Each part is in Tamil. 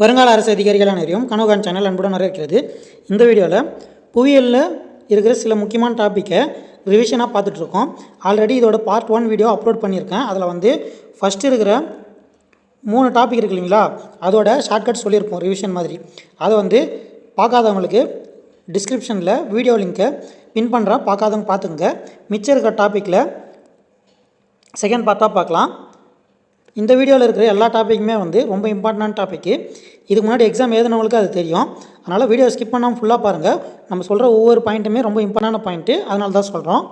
வருங்கால அரசு அதிகாரிகள் அனைவரையும் கனவுகான் சேனல் அன்புடன் வரவேற்கிறது. இந்த வீடியோவில் புவியியலில் இருக்கிற சில முக்கியமான டாப்பிக்கை ரிவிஷனாக பார்த்துட்ருக்கோம். ஆல்ரெடி இதோட பார்ட் ஒன் வீடியோ அப்லோட் பண்ணியிருக்கேன். அதில் வந்து ஃபஸ்ட்டு இருக்கிற மூணு டாபிக் இருக்கு இல்லைங்களா? அதோட ஷார்ட்கட் சொல்லியிருப்போம் ரிவிஷன் மாதிரி. அதை வந்து பார்க்காதவங்களுக்கு டிஸ்கிரிப்ஷனில் வீடியோ லிங்க்கை பின் பண்ணுறேன் பார்க்காதவங்க பார்த்துங்க மிச்சம் இருக்கிற டாப்பிக்கில் செகண்ட் பார்ட்டாக பார்க்கலாம். இந்த வீடியோவில் இருக்கிற எல்லா டாப்பிக்குமே வந்து ரொம்ப இம்பார்ட்டண்டான டாப்பிக்கு இதுக்கு முன்னாடி எக்ஸாம் எழுதினவங்களுக்கு அது தெரியும். அதனால் வீடியோ ஸ்கிப் பண்ணாமல் ஃபுல்லாக பாருங்கள் நம்ம சொல்கிற ஒவ்வொரு பாயிண்ட்டுமே ரொம்ப இம்பார்ட்டண்டான பாயிண்ட்டு அதனால தான் சொல்கிறோம்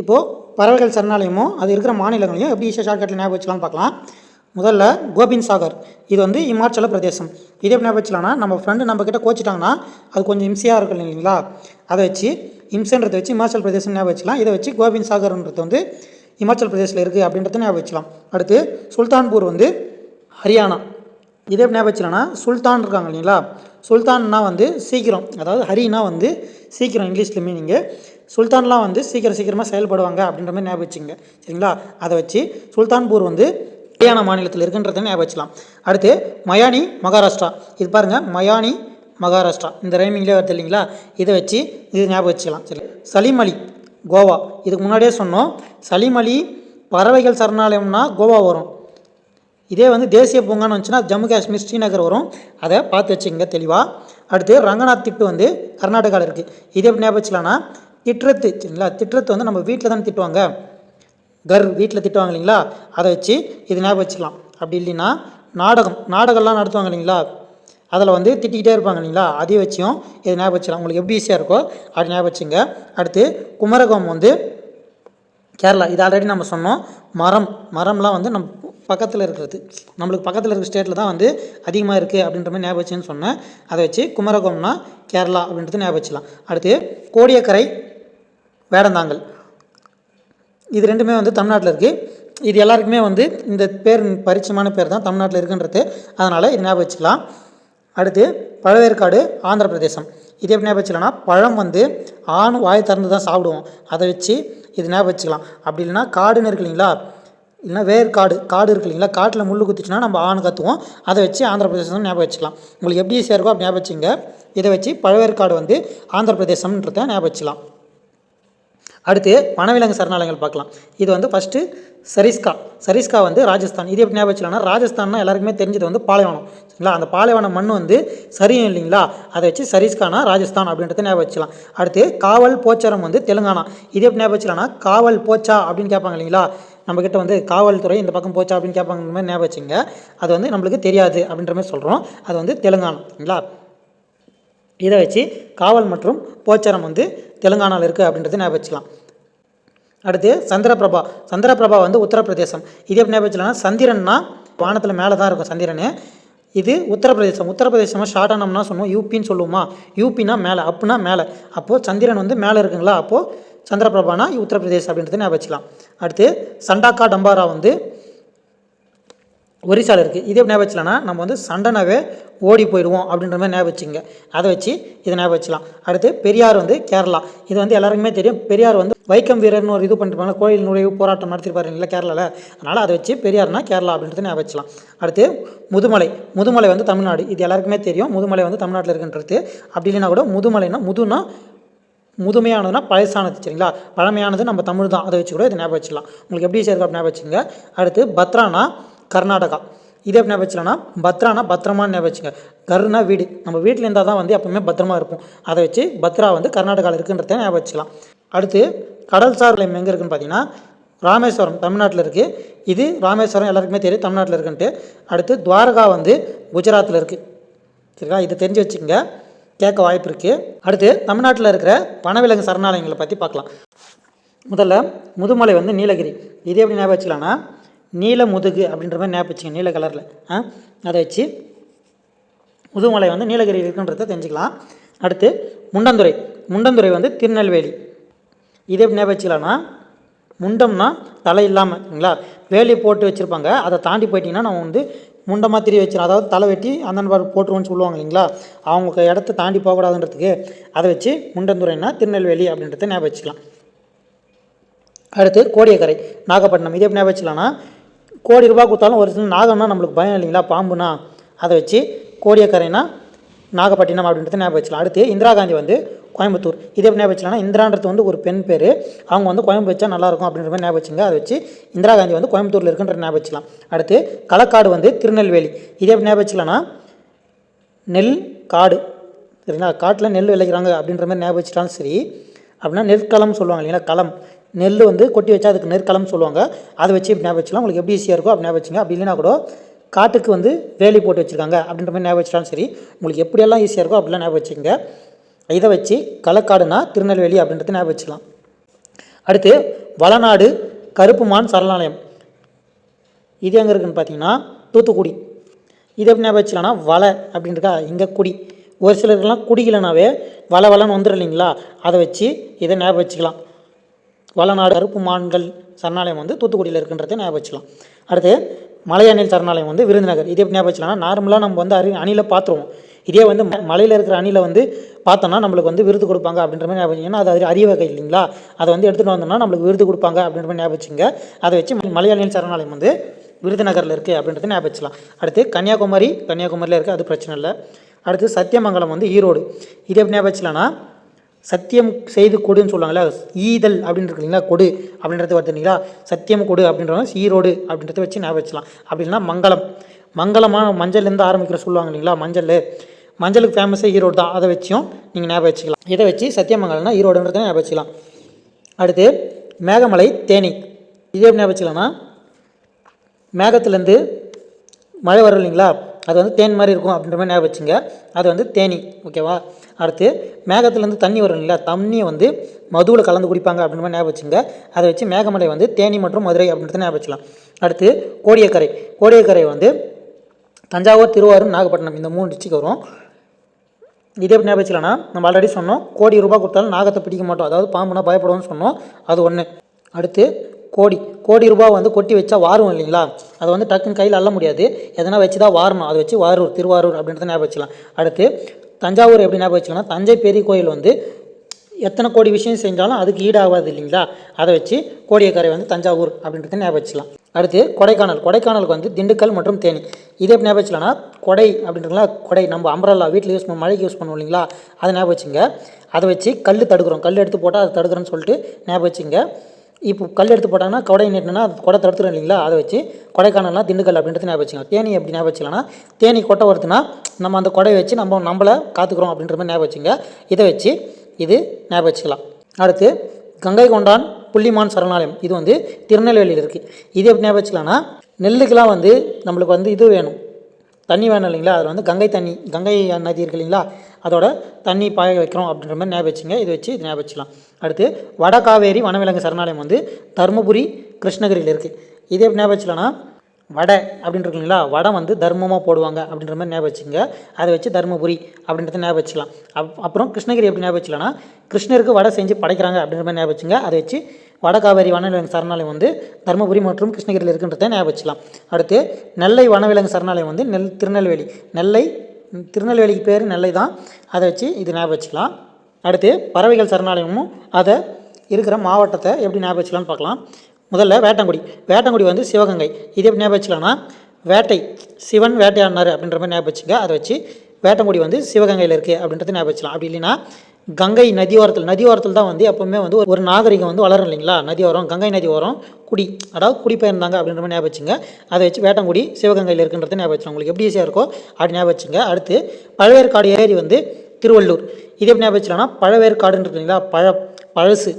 இப்போது பறவைகள் சரணாலயமும் அது இருக்கிற மாநிலங்களையும் எப்படி ஈஸியாக ஷார்ட்கட்டில் ஞாபகம் வச்சுக்கலாம் பார்க்கலாம். முதல்ல கோபிந்த் சாகர். இது வந்து இமாச்சல பிரதேசம். இது எப்படி ஞாபகம் வச்சலாம்னா நம்ம ஃப்ரெண்டு நம்ம கோச்சிட்டாங்கன்னா அது கொஞ்சம் இம்சையாக இருக்கும் இல்லைங்களா? அதை வச்சு இம்சன்றதை வச்சு இமாச்சல் பிரதேசம் ஞாபகம் வச்சுக்கலாம். இதை வச்சு கோபிந்த் சாகர்ன்றது வந்து இமாச்சல் பிரதேசில் இருக்குது அப்படின்றத ஞாபகம் வச்சுக்கலாம். அடுத்து சுல்தான்பூர் வந்து ஹரியானா. இதே எப்படி ஞாபகம் வச்சுக்கலாம்னா சுல்தான் இருக்காங்க இல்லைங்களா? சுல்தான்னா வந்து சீக்கிரம். அதாவது ஹரினா வந்து சீக்கிரம் இங்கிலீஷில் மீனிங்கு சுல்தான்லாம் வந்து சீக்கிரம் சீக்கிரமாக செயல்படுவாங்க அப்படின்ற மாதிரி ஞாபகம் வச்சுங்க சரிங்களா? அதை வச்சு சுல்தான்பூர் வந்து ஹரியானா மாநிலத்தில் இருக்குன்றத ஞாபகம் வச்சுக்கலாம். அடுத்து மயானி மகாராஷ்டிரா. இது பாருங்கள் மயானி மகாராஷ்டிரா. இந்த ரைமிங்லேயே வருது இல்லைங்களா? இதை வச்சு இது ஞாபகம் வச்சுக்கலாம். சரி. சலீம் அலி. கோவா. இதுக்கு முன்னாடியே சொன்னோம் சலீம் அலி பறவைகள் சரணாலயம்னா கோவா வரும். இதே வந்து தேசிய பூங்கான்னு வந்துச்சுன்னா ஜம்மு காஷ்மீர் ஸ்ரீநகர் வரும். அதை பார்த்து வச்சுக்கோங்க தெளிவாக அடுத்து ரங்கநாத் திட்டு வந்து கர்நாடகாவில் இருக்குது இது எப்படி ஞாபகம் வச்சுக்கலாம்னா திட்டுறத்து சரிங்களா திட்டுறத்து வந்து நம்ம வீட்டில் தானே திட்டுவாங்க. கர் வீட்டில் திட்டுவாங்க இல்லைங்களா? அதை வச்சு இது ஞாபகம் வச்சுக்கலாம். அப்படி இல்லைன்னா நாடகம் நாடகம்லாம் நடத்துவாங்க இல்லைங்களா? அதில் வந்து திட்டிக்கிட்டே இருப்பாங்க இல்லைங்களா? அதே வச்சும் இது ஞாபகம் வச்சுக்கலாம். உங்களுக்கு எப்படி ஈஸியாக இருக்கோ அப்படி ஞாபகம் வச்சுங்க. அடுத்து குமரகம் வந்து கேரளா. இது ஆல்ரெடி நம்ம சொன்னோம். மரம். மரம்லாம் வந்து நம்ம பக்கத்தில் இருக்கிறது. நம்மளுக்கு பக்கத்தில் இருக்கிற ஸ்டேட்டில் தான் வந்து அதிகமாக இருக்குது அப்படின்ற மாதிரி ஞாபகம் வச்சுன்னு சொன்னேன். அதை வச்சு குமரகம்னா கேரளா அப்படின்றது ஞாபகம் வச்சுக்கலாம். அடுத்து கோடியக்கரை வேடந்தாங்கல். இது ரெண்டுமே வந்து தமிழ்நாட்டில் இருக்குது இது எல்லாருக்குமே வந்து இந்த பேர் பரிச்சயமான பேர் தான் தமிழ்நாட்டில் இருக்குன்றது. அதனால் இது ஞாபகம் வச்சுக்கலாம். அடுத்து பழவேற்காடு ஆந்திர பிரதேசம் இது எப்படி ஞாபகம் வச்சுக்கலாம்னா பழம் வந்து ஆண் வாய் திறந்து தான் சாப்பிடுவோம். அதை வச்சு இது ஞாபகம் வச்சுக்கலாம். அப்படி இல்லைன்னா காடுன்னு இருக்கு இல்லைங்களா? இல்லைன்னா வேர்க்காடு காடு இருக்கு இல்லைங்களா? காட்டில் முள் குத்துச்சுன்னா நம்ம ஆண் கற்றுவோம் அதை வச்சு ஆந்திர பிரதேசம் ஞாபகம் வச்சுக்கலாம். உங்களுக்கு எப்படி ஈஸியாக இருக்கோ அப்படி ஞாபகம் வச்சுங்க. இதை வச்சு பழவேற்காடு வந்து ஆந்திர பிரதேசம்ன்றத ஞாபகம் வச்சுக்கலாம். அடுத்து வனவிலங்கு சரணாலயங்கள் பார்க்கலாம். இது வந்து ஃபஸ்ட்டு சரிஸ்கா. சரிஸ்கா வந்து ராஜஸ்தான். இது எப்படி ஞாபகம் வச்சுக்கலாம்னா ராஜஸ்தான்னா எல்லாருக்குமே தெரிஞ்சது வந்து பாலைவனம். சரிங்களா அந்த பாலைவன மண் வந்து சரியும் இல்லைங்களா? அதை வச்சு சரிஸ்கானா ராஜஸ்தான் அப்படின்றத ஞாபகம் வச்சுக்கலாம். அடுத்து காவல் போச்சரம் வந்து தெலுங்கானா. இது எப்படி ஞாபகம் வச்சுக்கலாம்னா காவல் போச்சா அப்படின்னு கேட்பாங்க இல்லைங்களா? நம்மக்கிட்ட வந்து காவல்துறை இந்த பக்கம் போச்சா அப்படின்னு கேட்பாங்க மாதிரி ஞாபகம் வச்சுங்க. அது வந்து நம்மளுக்கு தெரியாது அப்படின்ற மாதிரி சொல்கிறோம் அது வந்து தெலுங்கானாங்களா இதை வச்சு காவல் மற்றும் போச்சரம் வந்து தெலுங்கானாவில் இருக்குது அப்படின்றத ஞாபகம் வச்சுக்கலாம். அடுத்து சந்திரபிரபா. சந்திரபிரபா வந்து உத்தரப்பிரதேசம். இது எப்படி ஞாபகம் வச்சுக்கலாம்னா சந்திரன்னா வானத்தில் மேலே தான் இருக்கும் சந்திரன். இது உத்தரப்பிரதேசம். உத்தரப்பிரதேசமாக ஷார்ட் ஆனோம்னா சொன்னோம் யூபின்னு சொல்லுவோமா? யூபினா மேலே அப்புனா மேலே. அப்போது சந்திரன் வந்து மேலே இருக்குங்களா? அப்போது சந்திரபிரபானா உத்தரப்பிரதேஷ் அப்படின்றத ஞாபகம் வச்சுக்கலாம் அடுத்து சண்டாக்கா டம்பாரா வந்து ஒரிசாவில் இருக்குது இதே ஞாபகம் நம்ம வந்து சண்டனாவே ஓடி போயிடுவோம் அப்படின்ற மாதிரி ஞாபகம் வச்சுங்க அதை வச்சு இதை ஞாபகம் வச்சலாம் அடுத்து பெரியார் வந்து கேரளா. இது வந்து எல்லாருக்குமே தெரியும். பெரியார் வந்து வைக்கம் வீரர்னு ஒரு இது பண்ணிருப்பாங்க கோயில் நுழைவு போராட்டம் நடத்திருப்பாரு இல்லை கேரளாவில் அதனால் அதை வச்சு பெரியார்னா கேரளா அப்படின்றத ஞாபகம் வச்சலாம் அடுத்து முதுமலை. முதுமலை வந்து தமிழ்நாடு. இது எல்லாருக்குமே தெரியும். முதுமலை வந்து தமிழ்நாட்டில் இருக்குன்றது. அப்படி இல்லைன்னா கூட முதுமலைனா முதுனா முதுமையானதுனா பழசானது சரிங்களா? பழமையானது நம்ம தமிழ் தான் அதை வச்சு கூட இதை ஞாபகம் வச்சுக்கலாம். உங்களுக்கு எப்படி சேர்க்கா ஞாபகம் வச்சுங்க அடுத்து பத்ரானா கர்நாடகா. இதே எப்படி ஞாபகம் பத்ரானா பத்திரமான்னு ஞாபகம் வச்சுங்க. கர்னா வீடு. நம்ம வீட்டில் இருந்தால் தான் வந்து எப்பவுமே பத்திரமா இருப்போம். அதை வச்சு பத்ரா வந்து கர்நாடகாவில் இருக்குன்றத ஞாபகம் வச்சுக்கலாம். அடுத்து கடல் சார் நிலையம் எங்கே இருக்குன்னு பார்த்தீங்கன்னா ராமேஸ்வரம் தமிழ்நாட்டில் இருக்குது இது ராமேஸ்வரம் எல்லாருக்குமே தெரியும் தமிழ்நாட்டில் இருக்குன்ட்டு. அடுத்து துவாரகா வந்து குஜராத்தில் இருக்குது சரிங்களா? இதை தெரிஞ்சு வச்சுக்கோங்க. கேட்க வாய்ப்பு இருக்குது அடுத்து தமிழ்நாட்டில் இருக்கிற பனவிலங்கு சரணாலயங்களை பற்றி பார்க்கலாம். முதல்ல முதுமலை வந்து நீலகிரி. இது எப்படி ஞாபகம் வச்சுக்கலாம்னா நீல முதுகு அப்படின்ற மாதிரி ஞாபகம் வச்சுங்க நீல கலரில் ஆ? அதை வச்சு முதுமலை வந்து நீலகிரி இருக்குன்றதை தெரிஞ்சுக்கலாம். அடுத்து முண்டந்துறை. முண்டந்துறை வந்து திருநெல்வேலி. இது எப்படி ஞாபகம் வச்சுக்கலாம்னா முண்டம்னா தலை இல்லாமல் இல்லைங்களா? வேலி போட்டு வச்சுருப்பாங்க. அதை தாண்டி போயிட்டிங்கன்னா நம்ம வந்து முண்டமாக திரி வச்சிடும் அதாவது தலை வெட்டி அந்த மாதிரி போட்டுருவோன்னு சொல்லுவாங்க இல்லைங்களா? அவங்க இடத்த தாண்டி போகக்கூடாதுன்றதுக்கு அதை வச்சு முண்டந்துறைனா திருநெல்வேலி அப்படின்றத ஞாபகம் வச்சுக்கலாம். அடுத்து கோடியக்கரை நாகப்பட்டினம். இது எப்படி ஞாபகம் வச்சுக்கலாம்னா கோடி ரூபாய் கொடுத்தாலும் ஒரு சில நாகம்னா நம்மளுக்கு பயம் இல்லைங்களா? பாம்புனா அதை வச்சு கோடியக்கரைனா நாகப்பட்டினம் அப்படின்றத ஞாபகம் வச்சுக்கலாம். அடுத்து இந்திரா காந்தி வந்து கோயம்புத்தூர். இதே எப்படி ஞாபகம் வச்சுக்கலாம் இந்திரான்றது வந்து ஒரு பெண் பேர். அவங்க வந்து கோயம்பு வச்சா நல்லாயிருக்கும் அப்படின்ற மாதிரி ஞாபகம் வச்சுங்க. அதை வச்சு இந்திரா காந்தி வந்து கோயம்புத்தூரில் இருக்குன்ற ஞாபகம் வச்சுக்கலாம். அடுத்து களக்காடு வந்து திருநெல்வேலி. இதே எப்படி ஞாபகம் வச்சுக்கலாம்னா நெல் காடு. சரிங்களா? காட்டில் நெல் விளைக்கிறாங்க அப்படின்ற மாதிரி ஞாபகம் வச்சுட்டாலும் சரி அப்படின்னா நெற்களம் சொல்லுவாங்க இல்லைங்களா? களம். நெல் வந்து கொட்டி வச்சா அதுக்கு நெற்களம் சொல்லுவாங்க. அதை வச்சு இப்படி ஞாபகம் வச்சுக்கலாம். உங்களுக்கு எப்படி ஈஸியாக இருக்கோ அப்படி ஞாபகம் வச்சுங்க. அப்படி இல்லைனா கூட காட்டுக்கு வந்து வேலி போட்டு வச்சுருக்காங்க. அப்படின்ற மாதிரி ஞாபகம் வச்சாலும் சரி உங்களுக்கு எப்படியெல்லாம் ஈஸியாக இருக்கோ அப்படிலாம் ஞாபகம் வச்சுக்கோங்க. இதை வச்சு களக்காடுனா திருநெல்வேலி அப்படின்றத ஞாபகம் வச்சுக்கலாம். அடுத்து வளநாடு கருப்புமான் சரணாலயம். இது எங்கே இருக்குதுன்னு பார்த்தீங்கன்னா தூத்துக்குடி. இது எப்படி ஞாபகம் வச்சுக்கலாம்னா வலை அப்படின்றக்கா இங்கே குடி. ஒரு சிலருக்கெல்லாம் குடிக்கலனாவே வள வலைன்னு வந்துடும் இல்லைங்களா அதை வச்சு இதை ஞாபகம் வச்சுக்கலாம். வளநாடு கருப்பு மான்கள் சரணாலயம் வந்து தூத்துக்குடியில் இருக்குன்றதை ஞாபகம் வச்சுக்கலாம். அடுத்து மலையணில் சரணாலயம் வந்து விருதுநகர். இது எப்படி ஞாபகம் வச்சுக்கலாம் நார்மலாக நம்ம வந்து அரி அணிலை பார்த்துருவோம். இதே வந்து ம- மலையில் இருக்கிற அணிலை வந்து பார்த்தோன்னா நம்மளுக்கு வந்து விருது கொடுப்பாங்க அப்படின்ற மாதிரி ஞாபகம் வச்சுங்க. ஏன்னா அது அரிய வகை இல்லைங்களா? அதை வந்து எடுத்துகிட்டு வந்தோம்னா நம்மளுக்கு விருது கொடுப்பாங்க அப்படின்ற மாதிரி ஞாபகம் வச்சுங்க அதை வச்சு மலையாளியின் சரணாலயம் வந்து விருதுநகரில் இருக்குது அப்படின்றத ஞாபகம் வச்சுக்கலாம். அடுத்து கன்னியாகுமரி கன்னியாகுமரியில் இருக்குது அது பிரச்சனை இல்லை. அடுத்து சத்தியமங்கலம் வந்து ஈரோடு. இது எப்படி ஞாபகம் சத்தியம் செய்து கொடுன்னு சொல்லுவாங்கல்ல ஈதல் அப்படின்னு இருக்கு இல்லைங்களா கொடு அப்படின்றது வருதுங்களா சத்தியம் கொடு அப்படின்றவங்க ஈரோடு அப்படின்றத வச்சு ஞாபகம் அப்படின்னா மங்கலம் இல்லைன்னா மங்களம் மஞ்சள்லேருந்து ஆரம்பிக்கிற சொல்லுவாங்க இல்லைங்களா மஞ்சள். மஞ்சளுக்கு ஃபேமஸே ஈரோடு தான். அதை வச்சும் நீங்கள் ஞாபகம் வச்சுக்கலாம். இதை வச்சு சத்தியமங்கலம்னா ஈரோடுன்றதை ஞாபகம் வச்சுக்கலாம். அடுத்து மேகமலை தேனி. இதே எப்படி ஞாபகம் வச்சுக்கலாம்னா மேகத்துலேருந்து மழை வரும் இல்லைங்களா அது வந்து தேன் மாதிரி இருக்கும் அப்படின்ற மாதிரி ஞாபகம் வச்சுங்க. அது வந்து தேனி ஓகேவா அடுத்து மேகத்துலேருந்து தண்ணி வரும் இல்லை தண்ணியை வந்து மதுவில் கலந்து குடிப்பாங்க அப்படின்ற மாதிரி ஞாபகம் வச்சுங்க. அதை வச்சு மேகமலை வந்து தேனி மற்றும் மதுரை அப்படின்றத ஞாபகம் வச்சுக்கலாம். அடுத்து கோடியக்கரை. கோடியக்கரை வந்து தஞ்சாவூர் திருவாரூர் நாகப்பட்டினம் இந்த மூணு டிஸ்ட்ரிக் வரும். இதே எப்படி ஞாபகம் வச்சுக்கலாம்னா நம்ம ஆல்ரெடி சொன்னோம் கோடி ரூபாய் கொடுத்தாலும் நாகத்தை பிடிக்க மாட்டோம். அதாவது பாம்புனா பயப்படுவோம்னு சொன்னோம். அது ஒன்று அடுத்து கோடி கோடி ரூபாய் வந்து கொட்டி வச்சா வாரும் இல்லைங்களா? அதை வந்து டக்குன்னு கையில் அள்ள முடியாது. எதனா வச்சு தான் வாரணும். அதை வச்சு வாரூர் திருவாரூர் அப்படின்றத ஞாபகம் வச்சுக்கலாம். அடுத்து தஞ்சாவூர் எப்படி ஞாபகம் வச்சுக்கலாம்னா தஞ்சை பெரிய கோயில் வந்து எத்தனை கோடி விஷயம் செஞ்சாலும் அதுக்கு ஈடாகாது இல்லைங்களா? அதை வச்சு கோடியக்கரை வந்து தஞ்சாவூர் அப்படின்றத ஞாபகம் வச்சுக்கலாம். அடுத்து கொடைக்கானல். கொடைக்கானலுக்கு வந்து திண்டுக்கல் மற்றும் தேனி. இது எப்படி ஞாபகம் வச்சுக்கலாம்னா கொடை அப்படின்றதுலாம் கொடை. நம்ம அம்பரல்லா வீட்டில் யூஸ் பண்ண மழைக்கு யூஸ் பண்ணுவோம் இல்லைங்களா? அதை ஞாபகம் வச்சுங்க. அதை வச்சு கல் தடுக்கிறோம். கல் எடுத்து போட்டால் அதை தடுக்கிறோன்னு சொல்லிட்டு ஞாபகம் வச்சுங்க. இப்போ கல் எடுத்து போட்டாங்கன்னா கொடை நீட்டினா அது கொடை இல்லைங்களா? அதை வச்சு கொடைக்கானல்னா திண்டுக்கல் அப்படின்றது ஞாபகம் வச்சுக்கலாம் தேனி எப்படி ஞாபகம் வச்சுக்கலாம்னா தேனி கொட்டை வருதுன்னா நம்ம அந்த கொடையை வச்சு நம்ம நம்மளை காத்துக்கிறோம் அப்படின்ற மாதிரி ஞாபகம் வச்சுங்க இதை வச்சு இது ஞாபகம் வச்சுக்கலாம். அடுத்து கங்கை கொண்டான் புள்ளிமான் சரணாலயம். இது வந்து திருநெல்வேலியில் இருக்குது இது எப்படி ஞாபகம் வச்சுக்கலாம்னா நெல்லுக்கெலாம் வந்து நம்மளுக்கு வந்து இது வேணும். தண்ணி வேணும் இல்லைங்களா? அதில் வந்து கங்கை தண்ணி கங்கை நதி இருக்கு இல்லைங்களா? அதோட தண்ணி பாய வைக்கிறோம் அப்படின்ற மாதிரி ஞாபகம் வச்சுங்க. இது வச்சு இது ஞாபகம் வச்சுக்கலாம். அடுத்து வடகாவேரி வனவிலங்கு சரணாலயம் வந்து தருமபுரி கிருஷ்ணகிரியில் இருக்குது இது எப்படி ஞாபகம் வடை அப்படின்னு இருக்குங்களா இல்லைங்களா? வடை வந்து தர்மமாக போடுவாங்க அப்படின்ற மாதிரி ஞாபகம் வச்சுங்க. அதை வச்சு தருமபுரி அப்படின்றத ஞாபகம் வச்சுக்கலாம். அப் அப்புறம் கிருஷ்ணகிரி எப்படி ஞாபகம் கிருஷ்ணருக்கு வடை செஞ்சு படைக்கிறாங்க அப்படின்ற மாதிரி ஞாபகம் வச்சுங்க. அதை வச்சு வடகாவேரி வனவிலங்கு சரணாலயம் வந்து தருமபுரி மற்றும் கிருஷ்ணகிரியில் இருக்குன்றதை ஞாபகம் வச்சுக்கலாம். அடுத்து நெல்லை வனவிலங்கு சரணாலயம் வந்து நெல் திருநெல்வேலி. நெல்லை திருநெல்வேலிக்கு பேர் நெல்லை தான் அதை வச்சு இது ஞாபகம் வச்சுக்கலாம். அடுத்து பறவைகள் சரணாலயமும் அதை இருக்கிற மாவட்டத்தை எப்படி ஞாபகம் வச்சுக்கலாம்னு பார்க்கலாம். முதல்ல வேட்டங்குடி. வேட்டங்குடி வந்து சிவகங்கை. இது எப்படி ஞாபகம் வச்சுக்கலாம்னா வேட்டை சிவன் வேட்டையாடினார் அப்படின்ற மாதிரி ஞாபகம் வச்சுங்க. அதை வச்சு வேட்டங்குடி வந்து சிவகங்கையில் இருக்குது அப்படின்றது ஞாபகம் வச்சுக்கலாம். அப்படி இல்லைன்னா கங்கை நதியோரத்தில் நதியோரத்தில் தான் வந்து எப்போவுமே வந்து ஒரு நாகரிகம் வந்து வளரும் இல்லைங்களா? நதி ஓரம் கங்கை நதி ஓரம் குடி அதாவது குடிபெயர்ந்தாங்க அப்படின்ற மாதிரி ஞாபகம் வச்சுங்க. அதை வச்சு வேட்டங்குடி சிவகங்கையில் இருக்குன்றதை ஞாபகம் வச்சுக்கலாம் உங்களுக்கு எப்படி ஈஸியாக இருக்கோ அப்படி ஞாபகம் வச்சுங்க. அடுத்து பழவேற்காடு ஏரி வந்து திருவள்ளூர். இது எப்படி ஞாபகம் வச்சுக்கலாம்னா பழவேற்காடுன்னு இருக்கு இல்லைங்களா? பழ பழசு.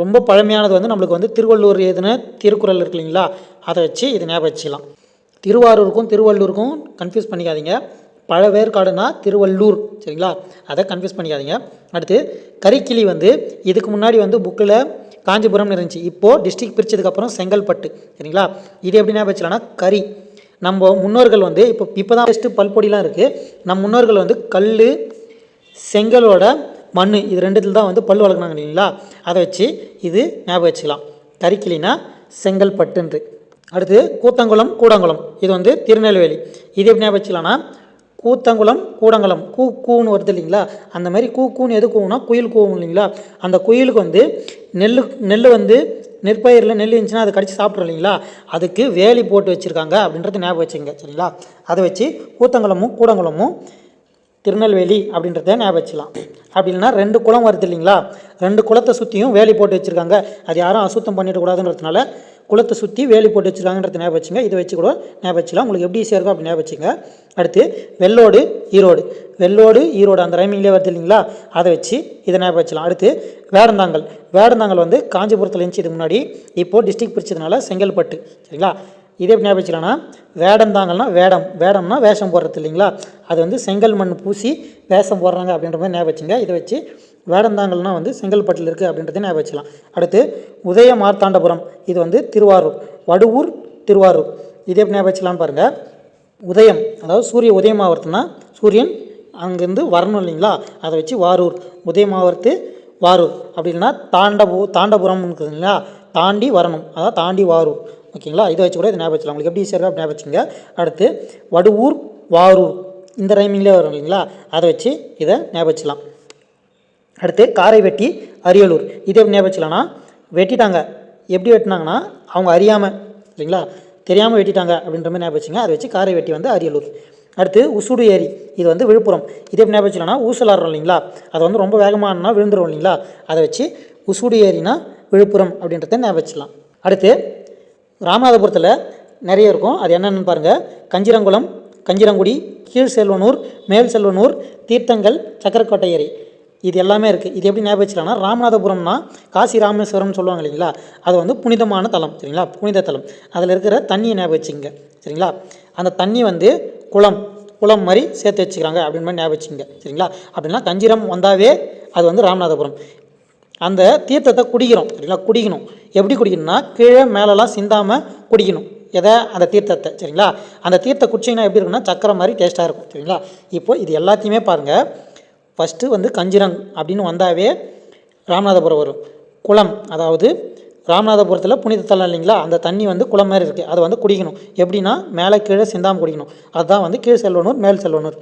ரொம்ப பழமையானது வந்து நம்மளுக்கு வந்து திருவள்ளூர் எதுன்னு திருக்குறள் இருக்கு இல்லைங்களா? அதை வச்சு இது ஞாபகம் வச்சுக்கலாம். திருவாரூருக்கும் திருவள்ளூருக்கும் கன்ஃபியூஸ் பண்ணிக்காதீங்க. பழவேற்காடுனா திருவள்ளூர் சரிங்களா? அதை கன்ஃபியூஸ் பண்ணிக்காதீங்க. அடுத்து கரிக்கிளி வந்து இதுக்கு முன்னாடி வந்து புக்கில் காஞ்சிபுரம்னு இருந்துச்சு. இப்போது டிஸ்ட்ரிக்ட் பிரித்ததுக்கப்புறம் செங்கல்பட்டு சரிங்களா? இது எப்படி ஞாபகம் கறி. நம்ம முன்னோர்கள் வந்து இப்போ இப்போ தான் ஃபஸ்ட்டு பல்பொடிலாம் இருக்குது நம்ம முன்னோர்கள் வந்து கல் செங்கலோட மண் இது ரெண்டுத்தில் தான் வந்து பல் வளர்க்குனாங்க இல்லைங்களா? அதை வச்சு இது ஞாபகம் வச்சுக்கலாம். கரிக்கிளினா செங்கல்பட்டுன்று. அடுத்து கூத்தங்குளம் கூடங்குளம். இது வந்து திருநெல்வேலி. இது எப்படி ஞாபகம் வச்சுக்கலாம்னா கூத்தங்குளம் கூடங்குளம் கூ கூன்னு வருது இல்லைங்களா? அந்த மாதிரி கூ கூன்னு எது கூவுனா குயில் கூவும் இல்லைங்களா? அந்த குயிலுக்கு வந்து நெல் நெல் வந்து நெற்பயிரில் நெல் இருந்துச்சுன்னா அதை கடிச்சு சாப்பிட்றோம் இல்லைங்களா? அதுக்கு வேலி போட்டு வச்சுருக்காங்க அப்படின்றத ஞாபகம் வச்சுங்க சரிங்களா? அதை வச்சு கூத்தங்குளமும் கூடங்குளமும் திருநெல்வேலி அப்படின்றத ஞாபகம் வச்சுக்கலாம். அப்படி இல்லைன்னா ரெண்டு குளம் வருது இல்லைங்களா? ரெண்டு குளத்தை சுற்றியும் வேலி போட்டு வச்சுருக்காங்க. அது யாரும் அசுத்தம் பண்ணிடக்கூடாதுன்றதுனால குளத்தை சுற்றி வேலி போட்டு வச்சுருக்காங்கன்றது ஞாபகம் வச்சுங்க. இதை வச்சு கூட ஞாபகம் வச்சுக்கலாம். உங்களுக்கு எப்படி ஈஸியாக இருக்கும் அப்படி ஞாபகம் வச்சுங்க. அடுத்து வெள்ளோடு ஈரோடு. வெள்ளோடு ஈரோடு அந்த ரைமிங்லேயே வருது இல்லைங்களா? அதை வச்சு இதை ஞாபகம் வச்சலாம் அடுத்து வேடந்தாங்கல். வேடந்தாங்கல் வந்து காஞ்சிபுரத்தில் இருந்துச்சு இதுக்கு முன்னாடி. இப்போது டிஸ்ட்ரிக்ட் பிரிச்சதுனால செங்கல்பட்டு. சரிங்களா? இதே எப்படி ஞாபகம் வச்சுக்கலாம்னா வேடந்தாங்கல்னா வேடம். வேடம்னா வேஷம் போடுறது இல்லைங்களா? அது வந்து செங்கல் மண் பூசி வேஷம் போடுறாங்க அப்படின்ற மாதிரி ஞாபகம் வச்சுங்க. இதை வச்சு வேடந்தாங்கல்னா வந்து செங்கல்பட்டில் இருக்குது அப்படின்றத நான் வச்சுக்கலாம். அடுத்து உதய மார்த்தாண்டபுரம் இது வந்து திருவாரூர். வடுவூர் திருவாரூர். இதே எப்படி ஞாபகம் வச்சுக்கலாம்னு பாருங்கள் உதயம். அதாவது சூரிய உதயமாவர்த்தனா சூரியன் அங்கேருந்து வரணும் இல்லைங்களா? அதை வச்சு வாரூர். உதயமாவர்த்து வாரூர். அப்படி இல்லைன்னா தாண்டபு தாண்டபுரம் இருக்குது இல்லைங்களா? தாண்டி வரணும். அதாவது தாண்டி வாரூர். ஓகேங்களா? இதை வச்சு கூட இதை ஞாபகம் வச்சுக்கலாம். உங்களுக்கு எப்படி ஈஸியாக இருக்கோ அப்படி ஞாபகம் வச்சுங்க அடுத்து வடுவூர் வாரூர். இந்த டைமிங்லேயே வரும் இல்லைங்களா? அதை வச்சு இதை ஞாபகம் வச்சுக்கலாம். அடுத்து காரை வெட்டி அரியலூர். இது எப்படி ஞாபகம் வச்சுக்கலாம்னா வெட்டிட்டாங்க. எப்படி வெட்டினாங்கன்னா அவங்க அறியாமல் இல்லைங்களா? தெரியாமல் வெட்டிட்டாங்க அப்படின்ற மாதிரி ஞாபகம் வச்சுங்க அதை வச்சு காரை வெட்டி வந்து அரியலூர். அடுத்து உசுடு ஏரி. இது வந்து விழுப்புரம். இது எப்படி ஞாபகம் வச்சுக்கலாம்னா ஊசலாடுறோம் இல்லைங்களா? அது வந்து ரொம்ப வேகமானா விழுந்துரும் இல்லைங்களா? அதை வச்சு உசுடு ஏரினா விழுப்புரம் அப்படின்றத ஞாபகம் வச்சுக்கலாம். அடுத்து ராமநாதபுரத்தில் நிறைய இருக்கும். அது என்னென்னு பாருங்கள் கஞ்சிரங்குளம் கஞ்சிரங்குடி கீழ் செல்வனூர் மேல் செல்வனூர் தீர்த்தங்கள் சக்கரக்கோட்டை ஏரி. இது எல்லாமே இருக்குது இது எப்படி ஞாபகம் வச்சுக்கலாம்னா ராமநாதபுரம்னா காசி ராமேஸ்வரம்னு சொல்லுவாங்க இல்லைங்களா? அது வந்து புனிதமான தலம் சரிங்களா? புனித தலம். அதில் இருக்கிற தண்ணியை ஞாபகம் வச்சுங்க சரிங்களா? அந்த தண்ணி வந்து குளம் குளம் மாதிரி சேர்த்து வச்சுக்கிறாங்க அப்படின்னு மாதிரி ஞாபகம் வச்சுங்க சரிங்களா? அப்படின்னா கஞ்சிரம் வந்தாவே அது வந்து ராமநாதபுரம். அந்த தீர்த்தத்தை குடிக்கிறோம் சரிங்களா? குடிக்கணும். எப்படி குடிக்கணும்னா கீழே மேலெலாம் சிந்தாமல் குடிக்கணும். எதை? அந்த தீர்த்தத்தை சரிங்களா? அந்த தீர்த்தை குடிச்சிங்கன்னா எப்படி இருக்குன்னா சக்கரை மாதிரி டேஸ்ட்டாக இருக்கும் சரிங்களா? இப்போ இது எல்லாத்தையுமே பாருங்கள் ஃபஸ்ட்டு வந்து கஞ்சிரங் அப்படின்னு வந்தாவே ராமநாதபுரம் வரும். குளம் அதாவது ராமநாதபுரத்தில் புனித தலம் இல்லைங்களா? அந்த தண்ணி வந்து குளம் மாதிரி இருக்குது அதை வந்து குடிக்கணும். எப்படின்னா மேலே கீழே சிந்தாமல் குடிக்கணும். அதுதான் வந்து கீழ் செல்வனூர் மேல் செல்வனூர்.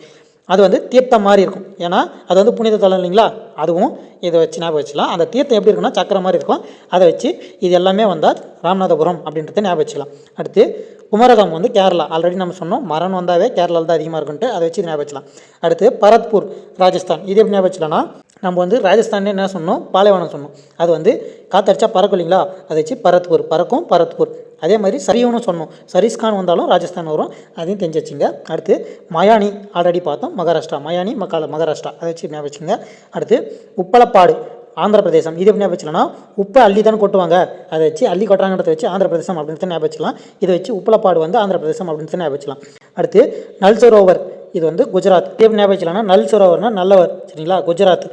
அது வந்து தீர்த்தம் மாதிரி இருக்கும். ஏன்னா அது வந்து புனித தலம் இல்லைங்களா? அதுவும் இதை வச்சு ஞாபகம் வச்சுக்கலாம். அந்த தீர்த்தம் எப்படி இருக்குன்னா சக்கரை மாதிரி இருக்கும். அதை வச்சு இது எல்லாமே வந்தால் ராமநாதபுரம் அப்படின்றத ஞாபகம் வச்சுக்கலாம். அடுத்து குமரகம் வந்து கேரளா. ஆல்ரெடி நம்ம சொன்னோம் மரம் வந்தாவே கேரளாவில் தான் அதிகமாக இருக்குன்ட்டு அதை வச்சு ஞாபகம் வச்சுக்கலாம். அடுத்து பரத்பூர் ராஜஸ்தான். இது எப்படி ஞாபகம் வச்சுக்கலாம்னா நம்ம வந்து ராஜஸ்தானே என்ன சொன்னோம்? பாலைவனம் சொன்னோம். அது வந்து காத்தடிச்சா பறக்கும் இல்லைங்களா அதை வச்சு பரத்பூர் பறக்கும் பரத்பூர். அதே மாதிரி சரியவனும் சொன்னோம். சரிஸ்கான் வந்தாலும் ராஜஸ்தான் வரும். அதையும் தெரிஞ்சு வச்சுங்க அடுத்து மயானி ஆல்ரெடி பார்த்தோம். மகாராஷ்டிரா. மயானி மக்கால மகாராஷ்டிரா. அதை வச்சு ஞாபகம் வச்சுங்க அடுத்து உப்பளப்பாடு ஆந்திர பிரதேசம் இது எப்படி ஞாபகம் உப்பை அள்ளி தானே கொட்டுவாங்க. அதை வச்சு அள்ளி கொட்டுறாங்கிறத வச்சு ஆந்திர பிரதேசம் அப்படின்னு ஞாபகம் வச்சுக்கலாம். இதை வச்சு உப்பளப்பாடு வந்து ஆந்திர பிரதேசம் அப்படின்னு ஞாபகம் வச்சுக்கலாம். அடுத்து நல் சரோவர் இது வந்து குஜராத். இது எப்படி ஞாபகம் வச்சுக்கலாம்னா நல் சரோவர்னா நல்லவர். சரிங்களா? குஜராத்.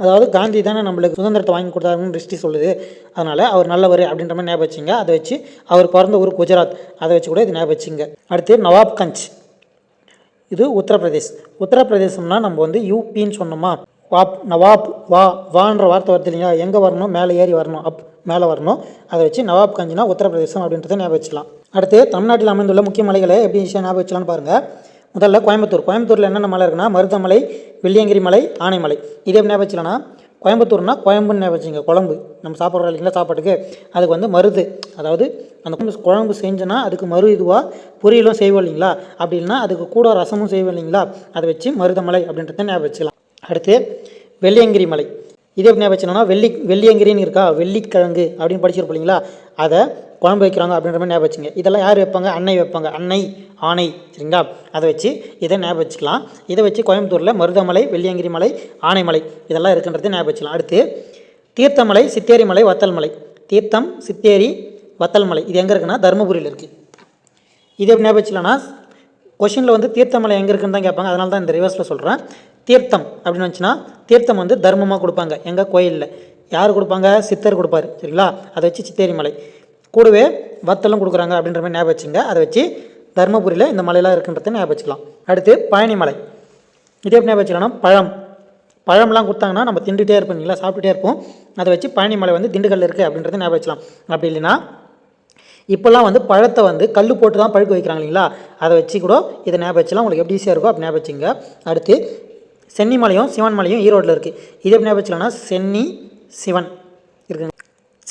அதாவது காந்தி தானே நம்மளுக்கு சுதந்திரத்தை வாங்கி கொடுத்தாருன்னு திருஷ்டி சொல்லுது. அதனால் அவர் நல்லவர் அப்படின்ற மாதிரி ஞாபகம் வச்சுங்க. அதை வச்சு அவர் பிறந்த ஊர் குஜராத். அதை வச்சு கூட இது ஞாபகம் வச்சுங்க. அடுத்து நவாப்கஞ்ச் இது உத்தரப்பிரதேஷ். உத்தரப்பிரதேசம்னா நம்ம வந்து யூபின்னு சொன்னோமா? வாப் நவாப் வா வான்ற வார்த்தை வருது இல்லைங்களா? எங்கே வரணும்? மேலே ஏறி வரணும். அப் மேலே வரணும். அதை வச்சு நவாப் கஞ்சினா உத்தரப்பிரதேசம் அப்படின்றத ஞாபகம் வச்சுக்கலாம். அடுத்து தமிழ்நாட்டில் அமைந்துள்ள முக்கிய மலைகளை எப்படி ஈஸியாக ஞாபகம் வச்சலாம்னு பாருங்கள் முதல்ல கோயம்புத்தூர். கோயம்புத்தூரில் என்னென்ன மலை இருக்குன்னா மருதமலை வெள்ளியங்கிரி மலை ஆனைமலை. இது எப்படி ஞாபகம் கோயம்புத்தூர்னா கோயம்புன்னு ஞாபகம் வச்சுங்க குழம்பு. நம்ம சாப்பிட்றோம் இல்லைங்களா சாப்பாட்டுக்கு. அதுக்கு வந்து மருது. அதாவது அந்த குழம்பு குழம்பு செஞ்சோன்னா அதுக்கு மறு இதுவாக பொரியலும் செய்வோம் இல்லைங்களா? அப்படி இல்லைன்னா அதுக்கு கூட ரசமும் செய்வோம் இல்லைங்களா? அதை வச்சு மருதமலை அப்படின்றத ஞாபகம் வச்சுக்கலாம். அடுத்து வெள்ளியங்கிரி மலை. இது எப்படி ஞாபகம் வச்சுனா வெள்ளி வெள்ளியங்கிரின்னு இருக்கா? வெள்ளிக்கிழங்கு அப்படின்னு படிச்சிருப்போம் இல்லைங்களா? அதை குழம்பு வைக்கிறாங்க அப்படின்ற மாதிரி ஞாபகம் வச்சுங்க. இதெல்லாம் யார் வைப்பாங்க? அன்னை வைப்பாங்க. அன்னை ஆணை சரிங்களா? அதை வச்சு இதை ஞாபகம் வச்சுக்கலாம். இதை வச்சு கோயம்புத்தூரில் மருதமலை வெள்ளியங்கிரி மலை ஆனைமலை இதெல்லாம் இருக்குன்றது ஞாபகம் வச்சுக்கலாம். அடுத்து தீர்த்தமலை சித்தேரி மலை வத்தல் மலை. தீர்த்தம் சித்தேரி வத்தல் மலை. இது எங்கே இருக்குன்னா தருமபுரியில் இருக்குது இது எப்படி ஞாபகம் வச்சுக்கலாம்னா கொஷினில் வந்து தீர்த்தமலை எங்கே இருக்குன்னு தான் கேட்பாங்க. அதனால தான் இந்த ரிவர்ஸில் சொல்கிறேன் தீர்த்தம் அப்படின்னு வந்துச்சுன்னா தீர்த்தம் வந்து தர்மமாக கொடுப்பாங்க. எங்கள் கோயிலில். யார் கொடுப்பாங்க? சித்தர் கொடுப்பாரு சரிங்களா? அதை வச்சு சித்தேரி மலை. கூடவே வத்தலும் கொடுக்குறாங்க அப்படின்ற மாதிரி ஞாபகம் வச்சுங்க. அதை வச்சு தருமபுரியில் இந்த மலையெல்லாம் இருக்குன்றதை ஞாபகம் வச்சுக்கலாம். அடுத்து பழனி மலை. இதே எப்படி ஞாபகம் வச்சுக்கலாம்னா பழம். பழம்லாம் கொடுத்தாங்கன்னா நம்ம திண்டுகிட்டே இருப்போம் இல்லைங்களா? சாப்பிட்டுட்டே இருப்போம். அதை வச்சு பழனி மலை வந்து திண்டுக்கல் இருக்குது அப்படின்றத ஞாபகம் வச்சுக்கலாம். அப்படி இல்லைன்னா இப்போல்லாம் வந்து பழத்தை வந்து கல் போட்டு தான் பழுக்க வைக்கிறாங்க இல்லைங்களா? அதை வச்சு கூட இதை ஞாபகம் வச்சுலாம் உங்களுக்கு எப்படி ஈஸியாக இருக்கோ அப்படி ஞாபகம் வச்சுங்க. அடுத்து சென்னிமலையும் சிவன் மலையும் ஈரோட்டில் இருக்குது இது எப்படி ஞாபகம் வச்சுக்கலாம்னா சென்னி சிவன் இருக்குங்க.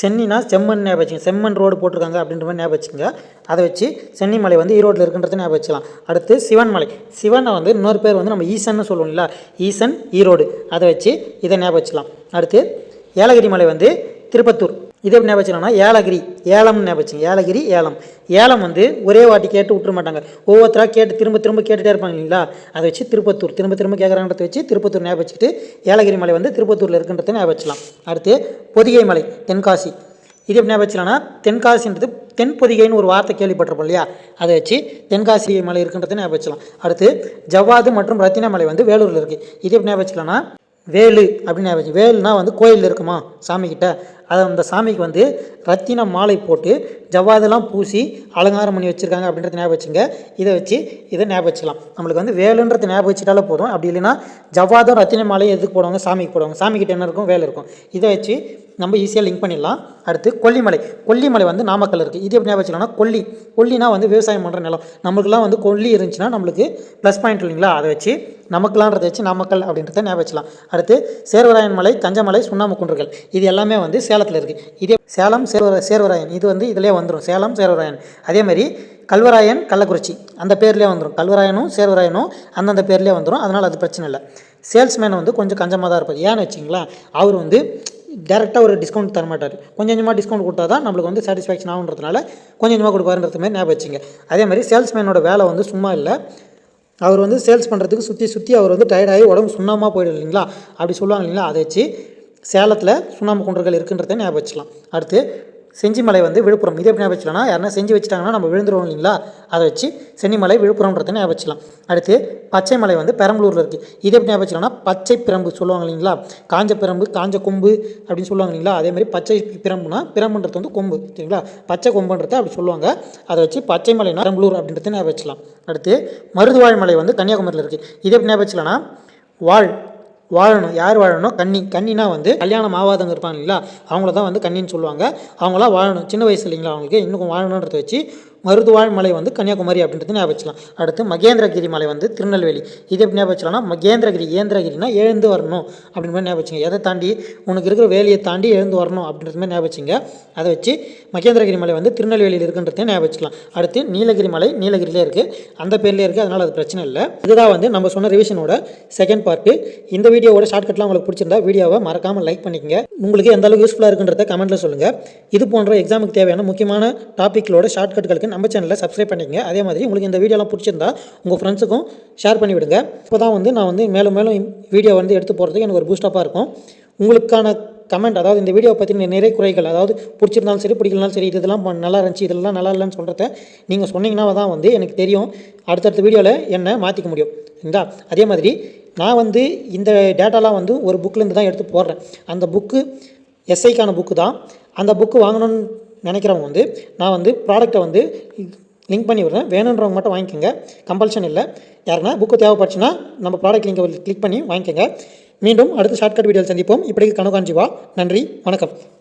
சென்னினா செம்மண் ஞாபகம் வச்சுங்க செம்மண் ரோடு போட்டிருக்காங்க அப்படின்ற மாதிரி ஞாபகம் வச்சுங்க அதை வச்சு சென்னிமலை வந்து ஈரோட்டில் இருக்குன்றது ஞாபகம் வச்சுக்கலாம். அடுத்து சிவன்மலை சிவனை வந்து இன்னொரு பேர் வந்து நம்ம ஈசன்னு சொல்லுவோம்ல. ஈசன் ஈரோடு. அதை வச்சு இதை ஞாபகம் வச்சுக்கலாம். அடுத்து ஏலகிரி மலை வந்து திருப்பத்தூர். இது எப்படி ஞாபகம் ஏலகிரி ஏலம்னு ஞாபகம் ஏலகிரி ஏலம். ஏலம் வந்து ஒரே வாட்டி கேட்டு விட்டுற மாட்டாங்க. ஒவ்வொருத்தராக கேட்டு திரும்ப திரும்ப கேட்டுகிட்டே இருப்பாங்க இல்லைங்களா? அதை வச்சு திருப்பத்தூர் திரும்ப திரும்ப கேட்குறாங்கிறத வச்சு திருப்பத்தூர் ஞாபகம் ஏலகிரி மலை வந்து திருப்பத்தூரில் இருக்கின்றத ஞாபகம் அடுத்து பொதிகை மலை தென்காசி. இது எப்படி ஞாபகம் தென்காசின்றது தென்காசின்றது தென்பொதிகைன்னு ஒரு வார்த்தை கேள்விப்பட்டிருப்போம் இல்லையா? அதை வச்சு தென்காசி மலை இருக்கின்றத ஞாபகம் அடுத்து ஜவ்வாது மற்றும் ரத்தின மலை வந்து வேலூரில் இருக்குது இது எப்படி ஞாபகம் வச்சுக்கலாம்னா வேலு அப்படின்னு ஞாபகம் வேலுனா வந்து கோயிலில் இருக்குமா? சாமிக்கிட்ட அதை அந்த சாமிக்கு வந்து ரத்தின மாலை போட்டு ஜவ்வாதெல்லாம் பூசி அலங்காரம் பண்ணி வச்சுருக்காங்க அப்படின்றத ஞாபகம் வச்சுங்க. இதை வச்சு இதை ஞாபகம் வச்சுக்கலாம். நம்மளுக்கு வந்து வேலுன்றது ஞாபகம் வச்சுட்டாலே போதும். அப்படி இல்லைன்னா ஜவ்வாதும் ரத்தின மாலையும் எதுக்கு போடுவாங்க? சாமிக்கு போடுவாங்க. சாமிக்கிட்ட என்ன இருக்கும்? வேலை இருக்கும். இதை வச்சு நம்ம ஈஸியாக லிங்க் பண்ணிடலாம். அடுத்து கொல்லிமலை. கொல்லிமலை வந்து நாமக்கல் இருக்குது இது எப்படி ஞாபகம் வச்சுக்கலாம்னா கொல்லி. கொல்லினா வந்து விவசாயம் பண்ணுற நிலம். நம்மளுக்குலாம் வந்து கொல்லி இருந்துச்சுன்னா நம்மளுக்கு ப்ளஸ் பாயிண்ட் இல்லைங்களா? அதை வச்சு நமக்கலான்றதை வச்சு நாமக்கல் அப்படின்றத ஞாபகம் வச்சுக்கலாம். அடுத்து சேர்வராயன் மலை தஞ்சமலை சுண்ணாம்பு குன்றுகள். இது எல்லாமே வந்து சேலத்தில் இருக்குது இதே சேலம் சேர்வர சேர்வராயன். இது வந்து இதிலே வந்துடும் சேலம் சேர்வராயன். அதே மாதிரி கல்வராயன் கள்ளக்குறிச்சி. அந்த பேர்லேயே வந்துடும் கல்வராயனும் சேர்வராயனும் அந்தந்த பேர்லேயே வந்துடும் அதனால் அது பிரச்சனை இல்லை. சேல்ஸ்மேன் வந்து கொஞ்சம் கஞ்சமாக தான் இருப்பார். ஏன்னு வச்சிங்களேன் அவர் வந்து டேரெக்டாக ஒரு டிஸ்கவுண்ட் தர மாட்டார். கொஞ்சம் கொஞ்சமாக டிஸ்கவுண்ட் கொடுத்தா தான் நம்மளுக்கு வந்து சாட்டிஸ்ஃபேக்ஷன் ஆகுன்றதுனால கொஞ்சம் கொஞ்சமாக கொடுப்பாருன்றது மாதிரி ஞாபகம் வச்சுங்க. அதே மாதிரி சேல்ஸ்மேனோட வேலை வந்து சும்மா இல்லை. அவர் வந்து சேல்ஸ் பண்ணுறதுக்கு சுற்றி சுற்றி அவர் வந்து டயர்டாகி உடம்பு சுண்ணாமல் போயிடும் இல்லைங்களா? அப்படி சொல்லுவாங்க இல்லைங்களா? அதை வச்சு சேலத்தில் சுண்ணாம்பு குன்றுகள் இருக்குன்றதை ஞாபகம் வச்சுக்கலாம். அடுத்து செஞ்சிமலை வந்து விழுப்புரம். இது எப்படி ஞாபகம் வச்சுக்கலாம்னா யாருன்னா செஞ்சு வச்சுட்டாங்கன்னா நம்ம விழுந்துருவோம் இல்லைங்களா? அதை வச்சு சென்னிமலை விழுப்புரம்ன்றதை ஞாபகம் வச்சுக்கலாம். அடுத்து பச்சை மலை வந்து பெரம்பலூரில் இருக்குது இது எப்படி ஞாபகம் வச்சுலாம்னா பச்சை பிரம்பு சொல்லுவாங்க இல்லைங்களா? காஞ்ச பிரம்பு காஞ்ச கொம்பு அப்படின்னு சொல்லுவாங்க இல்லைங்களா? அதே மாதிரி பச்சை பிரம்புனா பிரம்புன்றது வந்து கொம்பு சரிங்களா? பச்சை கொம்புன்றதை அப்படி சொல்லுவாங்க. அதை வச்சு பச்சை மலைனா பெரம்பலூர் அப்படின்றத ஞாபகம் வச்சுக்கலாம். அடுத்து மருதுவாழ் மலை வந்து கன்னியாகுமரியில் இருக்குது இது எப்படி ஞாபகம் வச்சுக்கலாம்னா வாழ் வாழணும். யார் வாழணும் கன்னி. கன்னினா வந்து கல்யாணம் ஆகாதவங்க இருப்பாங்க இல்லைங்களா? அவங்கள தான் வந்து கன்னின்னு சொல்லுவாங்க. அவங்களாம் வாழணும். சின்ன வயசு இல்லைங்களா? அவங்களுக்கு இன்னும் வாழணுன்றத வச்சு மருதுவாழ் மலை வந்து கன்னியாகுமரி அப்படின்றது ஞாபகம் வச்சுக்கலாம். அடுத்து மகேந்திரகிரி மலை வந்து திருநெல்வேலி. இது எப்படி ஞாபகம் மகேந்திரகிரி ஏந்திரகிரினா எழுந்து வரணும் அப்படின்னு மாதிரி ஞாபகம் வச்சுங்க. எதை தாண்டி? உனக்கு இருக்கிற வேலையை தாண்டி எழுந்து வரணும் அப்படின்றது மாதிரி ஞாபகம் வச்சுங்க. அதை வச்சு மகேந்திரகிரி மலை வந்து திருநெல்வேலியில் இருக்குன்றதையும் ஞாபகம் வச்சுக்கலாம். அடுத்து நீலகிரி மலை நீலகிரிலே இருக்குது அந்த பேர்லேயே இருக்குது அதனால் அது பிரச்சனை இல்லை. இதுதான் வந்து நம்ம சொன்ன ரிவிஷனோட செகண்ட் பார்ட்டு இந்த வீடியோவோட ஷார்ட்கட்லாம் உங்களுக்கு பிடிச்சிருந்தா வீடியோவை மறக்காமல் லைக் பண்ணிக்கங்க. உங்களுக்கு எந்த அளவுக்கு யூஸ்ஃபுல்லாக இருக்குன்றத கமெண்ட்டில் சொல்லுங்கள் இது போன்ற எக்ஸாமுக்கு தேவையான முக்கியமான டாப்பிக்களோட ஷார்ட்கட்களுக்கு நம்ம சேனலில் சப்ஸ்கிரைப் பண்ணிக்கங்க. அதே மாதிரி உங்களுக்கு இந்த வீடியோலாம் பிடிச்சிருந்தா உங்கள் ஃப்ரெண்ட்ஸுக்கும் ஷேர் பண்ணி விடுங்க இப்போ தான் வந்து நான் வந்து மேலும் மேலும் வீடியோ வந்து எடுத்து போகிறதுக்கு எனக்கு ஒரு பூஸ்டப்பாக இருக்கும். உங்களுக்கான கமெண்ட் அதாவது இந்த வீடியோவை பற்றின நிறைய குறைகள் அதாவது பிடிச்சிருந்தாலும் சரி பிடிக்கலனாலும் சரி இதெல்லாம் நல்லா இருந்துச்சு இதெல்லாம் நல்லா இல்லைன்னு சொல்கிறத நீங்கள் சொன்னீங்கன்னா தான் வந்து எனக்கு தெரியும். அடுத்தடுத்த வீடியோவில் என்னை மாற்றிக்க முடியும். சரிங்களா? அதே மாதிரி நான் வந்து இந்த டேட்டாலாம் வந்து ஒரு புக்லேருந்து தான் எடுத்து போடுறேன். அந்த புக்கு எஸ்ஐக்கான புக்கு தான். அந்த புக்கு வாங்கணும்னு நினைக்கிறவங்க வந்து நான் வந்து ப்ராடக்ட்டை வந்து லிங்க் பண்ணி விடுறேன். வேணுன்றவங்க மட்டும் வாங்கிக்கோங்க. கம்பல்ஷன் இல்லை. யாருன்னா புக்கு தேவைப்பட்டுச்சுன்னா நம்ம ப்ராடக்ட் லிங்கை கிளிக் பண்ணி வாங்கிக்கோங்க. மீண்டும் அடுத்த ஷார்ட்கட் வீடியோவில் சந்திப்போம். இப்படிக்கு கனகாஞ்சிவா நன்றி. வணக்கம்.